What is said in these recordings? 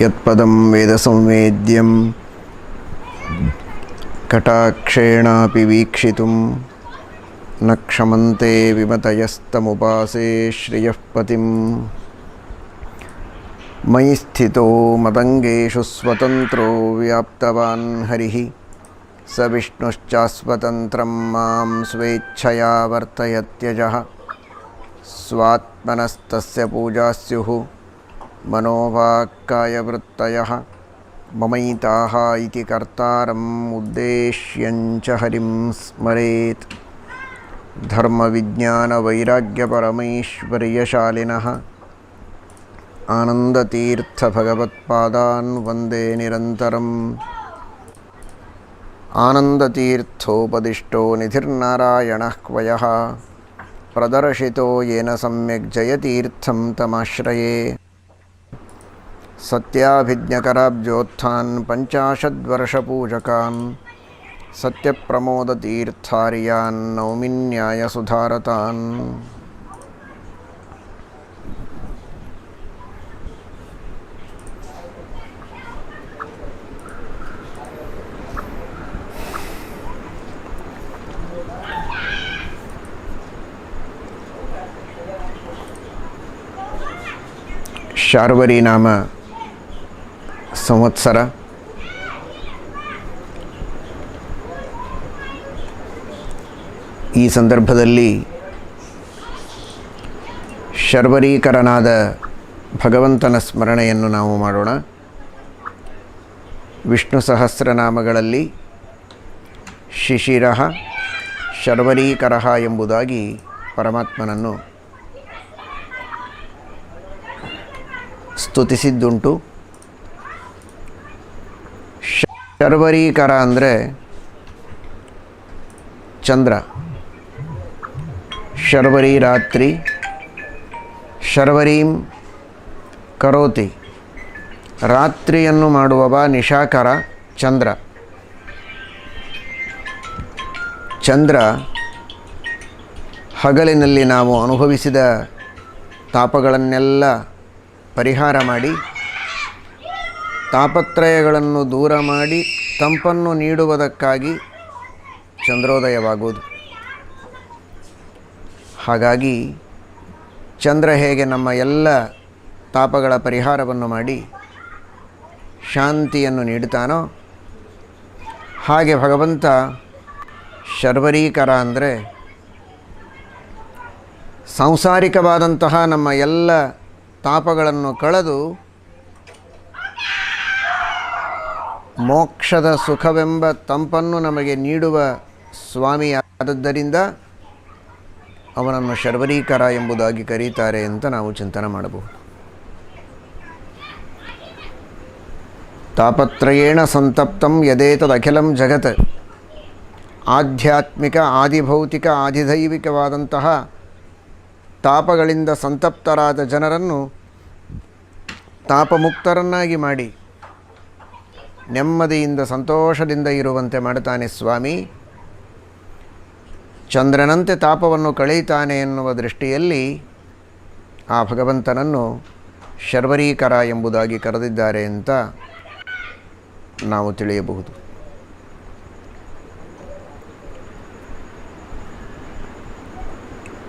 यत्पदं वेदसंवेद्यं कटाक्षेणापि वीक्षितुं न क्षमन्ते विमतयस्तमुपासे श्रियः पतिं मयि स्थितो मदङ्गेषु स्वतन्त्रो व्याप्तवान् हरिः। स विष्णुश्चास्वतन्त्रं माँ स्वेच्छया वर्तयत्यजः। स्वात्मनस्तस्य पूजा स्युः मनोवाक्कायवृत्तयः ममैताः इति कर्तारम् उद्देश्यञ्च हरिं स्मरेत् धर्मविज्ञानवैराग्यपरमैश्वर्यशालिनः आनन्दतीर्थभगवत्पादान् वन्दे निरन्तरम् आनन्दतीर्थोपदिष्टो निधिर्नारायणः क्वयः प्रदर्शितो येन सम्यक् जयतीर्थं तमाश्रये सत्याभिज्ञकराब्जोत्थान् पञ्चाशद्वर्षपूजकान् सत्यप्रमोदतीर्थार्यान् नौमिन्यायसुधारतान्। शार्वरी नाम ಸಂವತ್ಸರ? ಈ ಸಂದರ್ಭದಲ್ಲಿ ಶರ್ವರೀಕರನಾದ ಭಗವಂತನ ಸ್ಮರಣೆಯನ್ನು ನಾವು ಮಾಡೋಣ. ವಿಷ್ಣು ಸಹಸ್ರನಾಮಗಳಲ್ಲಿ ಶಿಶಿರ ಶರ್ವರೀಕರ ಎಂಬುದಾಗಿ ಪರಮಾತ್ಮನನ್ನು ಸ್ತುತಿಸಿದ್ದುಂಟು. ಶರ್ವರೀಕರ ಅಂದರೆ ಚಂದ್ರ. ಶರ್ವರಿ ರಾತ್ರಿ, ಶರ್ವರೀಂ ಕರೋತಿ. ರಾತ್ರಿಯನ್ನು ಮಾಡುವವ ನಿಶಾಕರ ಚಂದ್ರ. ಚಂದ್ರ, ಹಗಲಿನಲ್ಲಿ ನಾವು ಅನುಭವಿಸಿದ ತಾಪಗಳನ್ನೆಲ್ಲ ಪರಿಹಾರ ಮಾಡಿ ತಾಪತ್ರಯಗಳನ್ನು ದೂರ ಮಾಡಿ ತಂಪನ್ನು ನೀಡುವುದಕ್ಕಾಗಿ ಚಂದ್ರೋದಯವಾಗುವುದು. ಹಾಗಾಗಿ ಚಂದ್ರ ಹೇಗೆ ನಮ್ಮ ಎಲ್ಲ ತಾಪಗಳ ಪರಿಹಾರವನ್ನು ಮಾಡಿ ಶಾಂತಿಯನ್ನು ನೀಡುತ್ತಾನೋ ಹಾಗೆ ಭಗವಂತ ಶರ್ವರೀಕರ ಅಂದರೆ ಸಾಂಸಾರಿಕವಾದಂತಹ ನಮ್ಮ ಎಲ್ಲ ತಾಪಗಳನ್ನು ಕಳೆದು ಮೋಕ್ಷದ ಸುಖವೆಂಬ ತಂಪನ್ನು ನಮಗೆ ನೀಡುವ ಸ್ವಾಮಿಯಾದದ್ದರಿಂದ ಅವನನ್ನು ಶರ್ವರೀಕರ ಎಂಬುದಾಗಿ ಕರೀತಾರೆ ಅಂತ ನಾವು ಚಿಂತನೆ ಮಾಡಬಹುದು. ತಾಪತ್ರಯೇಣ ಸಂತಪ್ತಂ ಯದೇತದಖಿಲಂ ಜಗತ್. ಆಧ್ಯಾತ್ಮಿಕ, ಆದಿಭೌತಿಕ, ಆದಿದೈವಿಕವಾದಂತಹ ತಾಪಗಳಿಂದ ಸಂತಪ್ತರಾದ ಜನರನ್ನು ತಾಪಮುಕ್ತರನ್ನಾಗಿ ಮಾಡಿ ನೆಮ್ಮದಿಯಿಂದ ಸಂತೋಷದಿಂದ ಇರುವಂತೆ ಮಾಡುತ್ತಾನೆ ಸ್ವಾಮಿ. ಚಂದ್ರನಂತೆ ತಾಪವನ್ನು ಕಳೆಯುತ್ತಾನೆ ಎನ್ನುವ ದೃಷ್ಟಿಯಲ್ಲಿ ಆ ಭಗವಂತನನ್ನು ಶರ್ವರೀಕರ ಎಂಬುದಾಗಿ ಕರೆದಿದ್ದಾರೆ ಅಂತ ನಾವು ತಿಳಿಯಬಹುದು.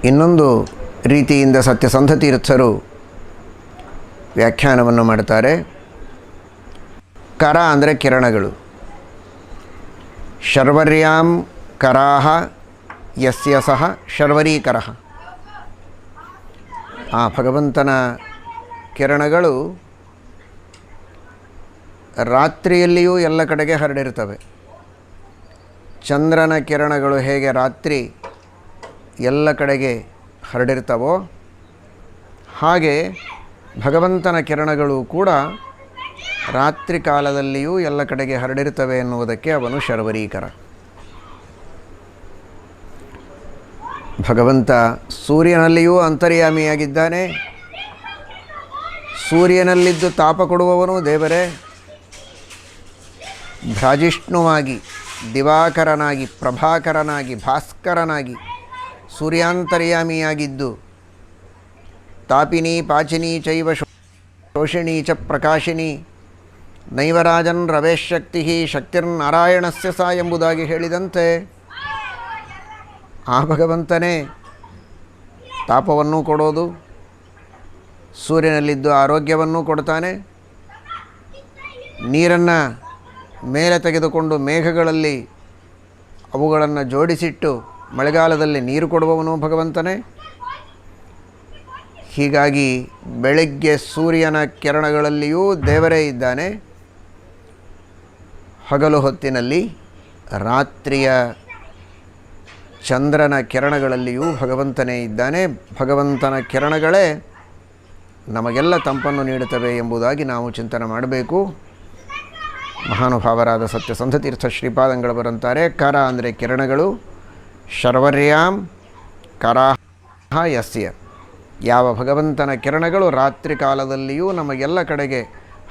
ಇನ್ನೊಂದು ರೀತಿಯಿಂದ ಸತ್ಯಸಂಧ ತೀರ್ಥರು ವ್ಯಾಖ್ಯಾನವನ್ನು ಮಾಡ್ತಾರೆ ಕರ ಅಂದರೆ ಕಿರಣಗಳು. ಶರ್ವರ್ಯಾಂ ಕರಾಹ ಯಸ್ಯ ಸಹ ಶರ್ವರೀಕರ ಆ ಭಗವಂತನ ಕಿರಣಗಳು ರಾತ್ರಿಯಲ್ಲಿಯೂ ಎಲ್ಲ ಕಡೆಗೆ ಹರಡಿರ್ತವೆ ಚಂದ್ರನ ಕಿರಣಗಳು ಹೇಗೆ ರಾತ್ರಿ ಎಲ್ಲ ಕಡೆಗೆ ಹರಡಿರ್ತವೋ ಹಾಗೆ ಭಗವಂತನ ಕಿರಣಗಳು ಕೂಡ ರಾತ್ರಿ ಕಾಲದಲ್ಲಿಯೂ ಎಲ್ಲ ಕಡೆಗೆ ಹರಡಿರ್ತವೆ ಎನ್ನುವುದಕ್ಕೆ ಅವನು ಶರ್ವರೀಕರ. ಭಗವಂತ ಸೂರ್ಯನಲ್ಲಿಯೂ ಅಂತರ್ಯಾಮಿಯಾಗಿದ್ದಾನೆ. ಸೂರ್ಯನಲ್ಲಿದ್ದು ತಾಪ ಕೊಡುವವನು ದೇವರೇ. ಭ್ರಾಜಿಷ್ಣುವಾಗಿ, ದಿವಾಕರನಾಗಿ, ಪ್ರಭಾಕರನಾಗಿ, ಭಾಸ್ಕರನಾಗಿ ಸೂರ್ಯಾಂತರ್ಯಾಮಿಯಾಗಿದ್ದು, ತಾಪಿನಿ ಪಾಚಿನಿ ಚೈವ ಶೋಷಿಣಿ ಚ ಪ್ರಕಾಶಿನಿ ನೈವರಾಜನ್ ರವೇಶಕ್ತಿ ಶಕ್ತಿರ್ನಾರಾಯಣಸ್ಯ ಸ ಎಂಬುದಾಗಿ ಹೇಳಿದಂತೆ ಆ ಭಗವಂತನೇ ತಾಪವನ್ನು ಕೊಡೋದು, ಸೂರ್ಯನಲ್ಲಿದ್ದು ಆರೋಗ್ಯವನ್ನು ಕೊಡ್ತಾನೆ. ನೀರನ್ನು ಮೇಲೆ ತೆಗೆದುಕೊಂಡು ಮೇಘಗಳಲ್ಲಿ ಅವುಗಳನ್ನು ಜೋಡಿಸಿಟ್ಟು ಮಳೆಗಾಲದಲ್ಲಿ ನೀರು ಕೊಡುವವನು ಭಗವಂತನೇ. ಹೀಗಾಗಿ ಬೆಳಗ್ಗೆ ಸೂರ್ಯನ ಕಿರಣಗಳಲ್ಲಿಯೂ ದೇವರೇ ಇದ್ದಾನೆ. ಹಗಲು ಹೊತ್ತಿನಲ್ಲಿ ರಾತ್ರಿಯ ಚಂದ್ರನ ಕಿರಣಗಳಲ್ಲಿಯೂ ಭಗವಂತನೇ ಇದ್ದಾನೆ. ಭಗವಂತನ ಕಿರಣಗಳೇ ನಮಗೆಲ್ಲ ತಂಪನ್ನು ನೀಡುತ್ತವೆ ಎಂಬುದಾಗಿ ನಾವು ಚಿಂತನೆ ಮಾಡಬೇಕು. ಮಹಾನುಭಾವರಾದ ಸತ್ಯಸಂಧತೀರ್ಥ ಶ್ರೀಪಾದಂಗಳು ಬರುತ್ತಾರೆ ಕರ ಅಂದರೆ ಕಿರಣಗಳು, ಶರ್ವರ್ಯಾಂ ಕರಾಹ ಯಸ್ಯ. ಯಾವ ಭಗವಂತನ ಕಿರಣಗಳು ರಾತ್ರಿ ಕಾಲದಲ್ಲಿಯೂ ನಮಗೆಲ್ಲ ಕಡೆಗೆ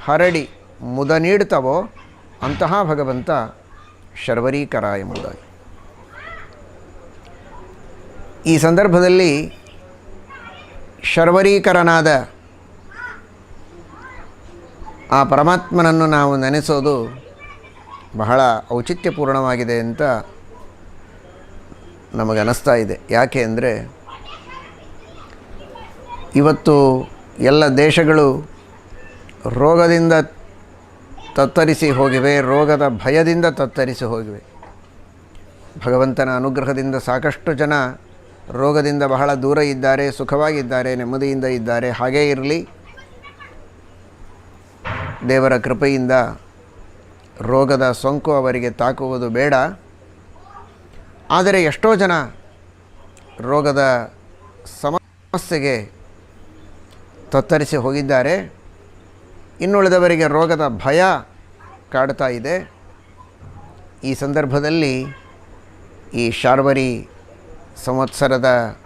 ಹರಡಿ ಮುದ ನೀಡ್ತವೋ ಅಂತಹ ಭಗವಂತ ಶರ್ವರೀಕರ ಎಂಬುದಾಗಿ ಈ ಸಂದರ್ಭದಲ್ಲಿ ಶರ್ವರೀಕರನಾದ ಆ ಪರಮಾತ್ಮನನ್ನು ನಾವು ನೆನೆಸೋದು ಬಹಳ ಔಚಿತ್ಯಪೂರ್ಣವಾಗಿದೆ ಅಂತ ನಮಗನ್ನಿಸ್ತಾ ಇದೆ. ಯಾಕೆ ಅಂದರೆ ಇವತ್ತು ಎಲ್ಲ ದೇಶಗಳು ರೋಗದಿಂದ ತತ್ತರಿಸಿ ಹೋಗಿವೆ, ರೋಗದ ಭಯದಿಂದ ತತ್ತರಿಸಿ ಹೋಗಿವೆ. ಭಗವಂತನ ಅನುಗ್ರಹದಿಂದ ಸಾಕಷ್ಟು ಜನ ರೋಗದಿಂದ ಬಹಳ ದೂರ ಇದ್ದಾರೆ, ಸುಖವಾಗಿದ್ದಾರೆ, ನೆಮ್ಮದಿಯಿಂದ ಇದ್ದಾರೆ. ಹಾಗೇ ಇರಲಿ. ದೇವರ ಕೃಪೆಯಿಂದ ರೋಗದ ಸೋಂಕು ಅವರಿಗೆ ತಾಕುವುದು ಬೇಡ. ಆದರೆ ಎಷ್ಟೋ ಜನ ರೋಗದ ಸಮಸ್ಯೆಗೆ ತತ್ತರಿಸಿ ಹೋಗಿದ್ದಾರೆ. ಇನ್ನುಳಿದವರಿಗೆ ರೋಗದ ಭಯ ಕಾಡ್ತಾ ಇದೆ. ಈ ಸಂದರ್ಭದಲ್ಲಿ ಈ ಶಾರ್ವರಿ ಸಂವತ್ಸರದ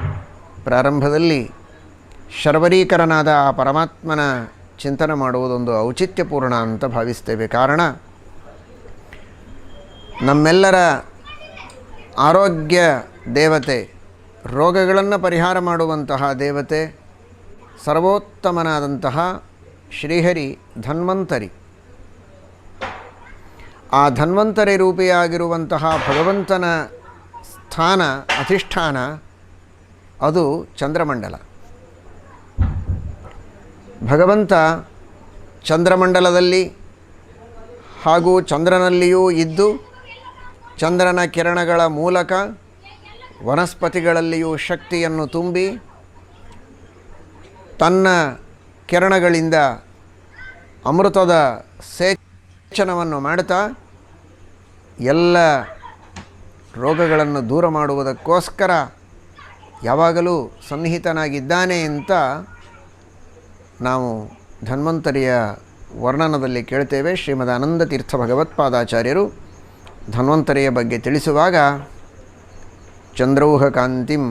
ಪ್ರಾರಂಭದಲ್ಲಿ ಶರ್ವರೀಕರನಾದ ಆ ಪರಮಾತ್ಮನ ಚಿಂತನೆ ಮಾಡುವುದೊಂದು ಔಚಿತ್ಯಪೂರ್ಣ ಅಂತ ಭಾವಿಸ್ತೇವೆ. ಕಾರಣ, ನಮ್ಮೆಲ್ಲರ ಆರೋಗ್ಯ ದೇವತೆ, ರೋಗಗಳನ್ನು ಪರಿಹಾರ ಮಾಡುವಂತಹ ದೇವತೆ, ಸರ್ವೋತ್ತಮನಾದಂತಹ ಶ್ರೀಹರಿ ಧನ್ವಂತರಿ. ಆ ಧನ್ವಂತರಿ ರೂಪಿಯಾಗಿರುವಂತಹ ಭಗವಂತನ ಸ್ಥಾನ, ಅಧಿಷ್ಠಾನ, ಅದು ಚಂದ್ರಮಂಡಲ. ಭಗವಂತ ಚಂದ್ರಮಂಡಲದಲ್ಲಿ ಹಾಗೂ ಚಂದ್ರನಲ್ಲಿಯೂ ಇದ್ದು, ಚಂದ್ರನ ಕಿರಣಗಳ ಮೂಲಕ ವನಸ್ಪತಿಗಳಲ್ಲಿಯೂ ಶಕ್ತಿಯನ್ನು ತುಂಬಿ, ತನ್ನ ಕಿರಣಗಳಿಂದ ಅಮೃತದ ಸೇಚನವನ್ನು ಮಾಡ್ತಾ ಎಲ್ಲ ರೋಗಗಳನ್ನು ದೂರ ಮಾಡುವುದಕ್ಕೋಸ್ಕರ ಯಾವಾಗಲೂ ಸನ್ನಿಹಿತನಾಗಿದ್ದಾನೆ ಅಂತ ನಾವು ಧನ್ವಂತರಿಯ ವರ್ಣನದಲ್ಲಿ ಕೇಳ್ತೇವೆ. ಶ್ರೀಮದ್ ಆನಂದ ತೀರ್ಥ ಭಗವತ್ಪಾದಾಚಾರ್ಯರು ಧನ್ವಂತರಿಯ ಬಗ್ಗೆ ತಿಳಿಸುವಾಗ ಚಂದ್ರೌಹ ಕಾಂತಿಂ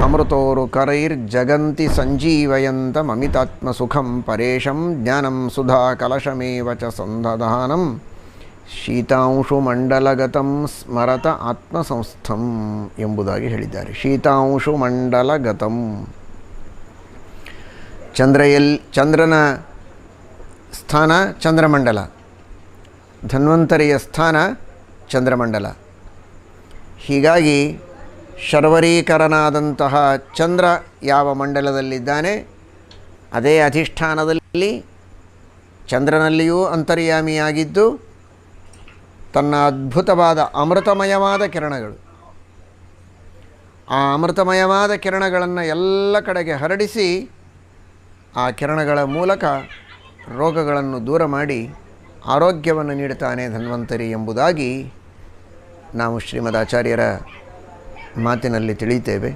ಅಮೃತೋರು ಕರೈರ್ ಜಗಂತಿ ಸಂಜೀವಯಂತ ಮಮಿತಾತ್ಮ ಸುಖಂ ಪರೇಶಂ ಜ್ಞಾನಂ ಸುಧಾ ಕಲಶಮೇವ ಚ ಸಂದಧಾನಂ ಶೀತಾಂಶು ಮಂಡಲಗತಂ ಸ್ಮರತ ಆತ್ಮಸಂಸ್ಥಂ ಎಂಬುದಾಗಿ ಹೇಳಿದ್ದಾರೆ. ಶೀತಾಂಶು ಮಂಡಲಗತಂ. ಚಂದ್ರಯಲ್ ಚಂದ್ರನ ಸ್ಥಾನ ಚಂದ್ರಮಂಡಲ. ಧನ್ವಂತರಿಯ ಸ್ಥಾನ ಚಂದ್ರಮಂಡಲ. ಹೀಗಾಗಿ ಶರ್ವರೀಕರನಾದಂತಹ ಚಂದ್ರ ಯಾವ ಮಂಡಲದಲ್ಲಿದ್ದಾನೆ, ಅದೇ ಅಧಿಷ್ಠಾನದಲ್ಲಿ ಚಂದ್ರನಲ್ಲಿಯೂ ಅಂತರ್ಯಾಮಿಯಾಗಿದ್ದು, ತನ್ನ ಅದ್ಭುತವಾದ ಅಮೃತಮಯವಾದ ಕಿರಣಗಳು. ಆ ಅಮೃತಮಯವಾದ ಕಿರಣಗಳನ್ನು ಎಲ್ಲ ಕಡೆಗೆ ಹರಡಿಸಿ, ಆ ಕಿರಣಗಳ ಮೂಲಕ ರೋಗಗಳನ್ನು ದೂರ ಮಾಡಿ ಆರೋಗ್ಯವನ್ನು ನೀಡುತ್ತಾನೆ ಧನ್ವಂತರಿ ಎಂಬುದಾಗಿ ನಾವು ಶ್ರೀಮದಾಚಾರ್ಯರ ಮಾತಿನಲ್ಲಿ ತಿಳಿತೇವೆ